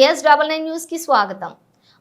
Yes double nine news కి స్వాగతం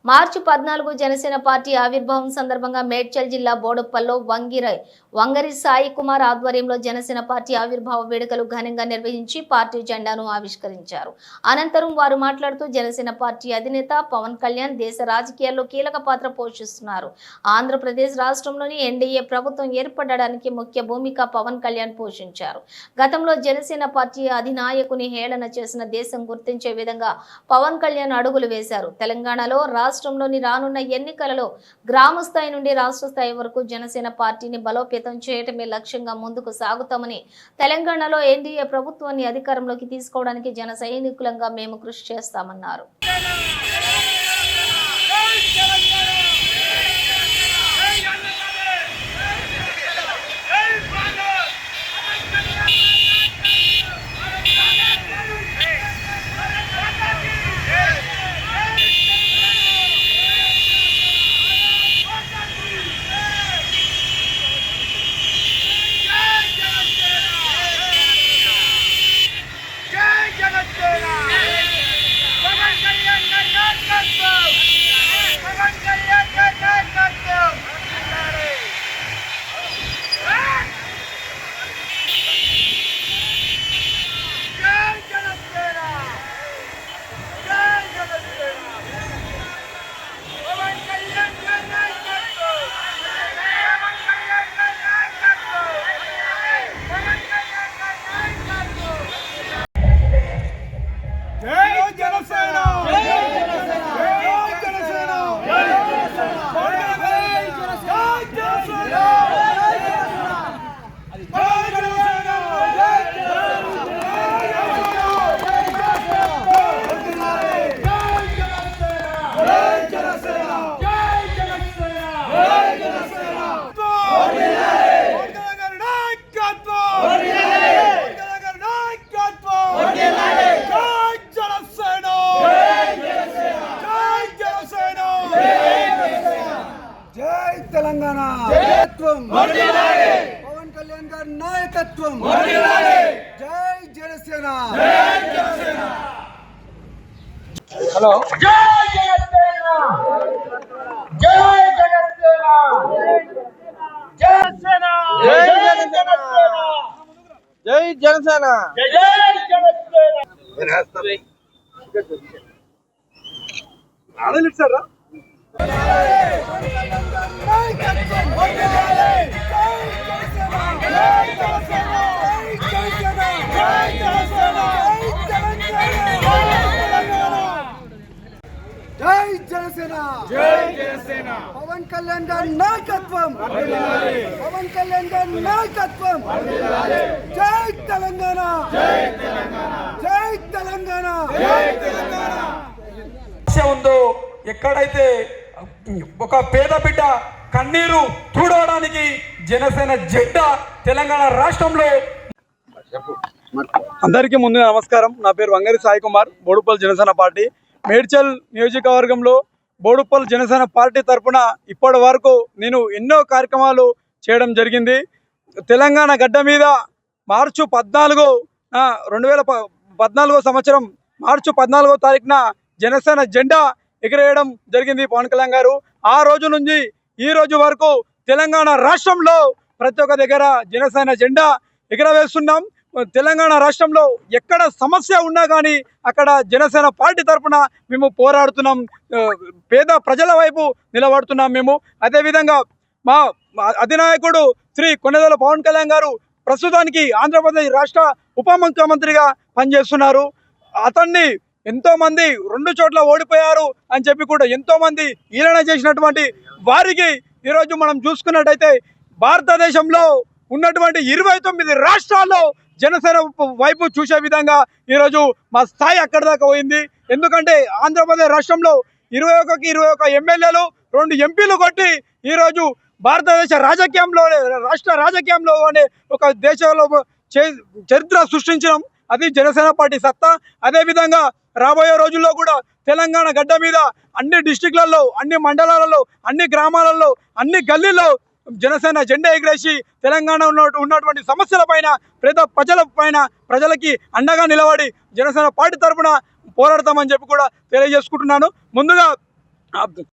మార్చి పద్నాలుగు జనసేన పార్టీ ఆవిర్భావం సందర్భంగా మేడ్చల్ జిల్లా బోడుప్పల్లో వంగిరై వంగరి సాయి కుమార్ ఆధ్వర్యంలో జనసేన పార్టీ ఆవిర్భావ వేడుకలు ఘనంగా నిర్వహించి పార్టీ జెండాను ఆవిష్కరించారు. అనంతరం వారు మాట్లాడుతూ జనసేన పార్టీ అధినేత పవన్ కళ్యాణ్ దేశ రాజకీయాల్లో కీలక పాత్ర పోషిస్తున్నారు. ఆంధ్రప్రదేశ్ రాష్ట్రంలోని ఎన్డీఏ ప్రభుత్వం ఏర్పడడానికి ముఖ్య భూమిక పవన్ కళ్యాణ్ పోషించారు. గతంలో జనసేన పార్టీ అధినాయకుని హేళన చేసిన దేశం గుర్తించే విధంగా పవన్ కళ్యాణ్ అడుగులు వేశారు. తెలంగాణలో రాష్ట్రంలోని రానున్న ఎన్నికలలో గ్రామ స్థాయి నుండి రాష్ట్ర స్థాయి వరకు జనసేన పార్టీని బలోపేతం చేయటమే లక్ష్యంగా ముందుకు సాగుతామని తెలంగాణలో ఎన్డీఏ ప్రభుత్వాన్ని అధికారంలోకి తీసుకోవడానికి జన సైనికులంగా మేము కృషి చేస్తామన్నారు జై జగత్సేన పవన్ కళ్యాణ్ గారి నాయకత్వం పవన్ కళ్యాణ్ గారి నాయకత్వం జై జగత్సేన జై జగత్సేన పవన్ కళ్యాణ్ గారి నాయకత్వం పవన్ కళ్యాణ్ గారి నాయకత్వం పవన్ కళ్యాణ్ గారి నాయకత్వం జై జనసేన జై జనసేన జై జనసేన జై జనసేన జై జనసేన జై జనసేన జై తెలంగాణ. నాయకత్వం పవన్ కళ్యాణ్ గారి నాయకత్వం. జై జనసేన. హలో. జై జనసేన. జై జనసేన. జై జనసేన. జై జగత్సేన జై జనసేన జై జనసేన పవన్ కళ్యాణ్ గారి నాయకత్వం పవన్ కళ్యాణ్ గారి నాయకత్వం జై తెలంగాణ జై తెలంగాణ జై తెలంగాణ ఉందో ఎక్కడైతే ఒక పేద బిడ్డ కన్నీరు తుడవడానికి జనసేన జెండా తెలంగాణ రాష్ట్రంలో. అందరికీ ముందు నమస్కారం. నా పేరు వంగరి సాయి కుమార్ బోడుపల్ జనసేన పార్టీ. మేడ్చల్ నియోజకవర్గంలో బోడుపల్ జనసేన పార్టీ తరపున ఇప్పటి వరకు నేను ఎన్నో కార్యక్రమాలు చేయడం జరిగింది. తెలంగాణ గడ్డ మీద మార్చి పద్నాలుగు రెండు వేల ప- పద్నాలుగో సంవత్సరం మార్చి పద్నాలుగో తారీఖున జనసేన జెండా ఎగిరేయడం జరిగింది పవన్ కళ్యాణ్ గారు. ఆ రోజు నుంచి ఈ రోజు వరకు తెలంగాణ రాష్ట్రంలో ప్రతి ఒక్క దగ్గర జనసేన జెండా ఎగరవేస్తున్నాం. తెలంగాణ రాష్ట్రంలో ఎక్కడ సమస్య ఉన్నా కానీ అక్కడ జనసేన పార్టీ తరఫున మేము పోరాడుతున్నాం. పేద ప్రజల వైపు నిలబడుతున్నాం మేము. అదేవిధంగా మా అధినాయకుడు శ్రీ కొనదల పవన్ కళ్యాణ్ గారు ప్రస్తుతానికి ఆంధ్రప్రదేశ్ రాష్ట్ర ఉప ముఖ్యమంత్రిగా పనిచేస్తున్నారు. అతన్ని ఎంతో మంది రెండు చోట్ల ఓడిపోయారు అని చెప్పి కూడా ఎంతో మంది ఈలన చేసినటువంటి వారికి ఈరోజు మనం చూసుకున్నట్టయితే భారతదేశంలో ఉన్నటువంటి ఇరవై తొమ్మిది రాష్ట్రాల్లో జనసేన వైపు చూసే విధంగా ఈరోజు మా స్థాయి అక్కడి దాకా పోయింది. ఎందుకంటే ఆంధ్రప్రదేశ్ రాష్ట్రంలో ఇరవై ఒకకి ఇరవై ఒక ఎమ్మెల్యేలు రెండు ఎంపీలు కొట్టి ఈరోజు భారతదేశ రాజకీయంలో రాష్ట్ర రాజకీయంలో అనే ఒక దేశంలో చే- చరిత్ర సృష్టించడం అది జనసేన పార్టీ సత్తా. అదేవిధంగా రాబోయే రోజుల్లో కూడా తెలంగాణ గడ్డ మీద అన్ని డిస్టిక్లలో అన్ని మండలాలలో అన్ని గ్రామాలలో అన్ని గల్లీల్లో జనసేన జెండా ఎగిరేసి తెలంగాణ ఉన్న ఉన్నటువంటి సమస్యల పైన పేద ప్రజల పైన ప్రజలకి అండగా నిలబడి జనసేన పార్టీ తరపున పోరాడతామని చెప్పి కూడా తెలియజేసుకుంటున్నాను. ముందుగా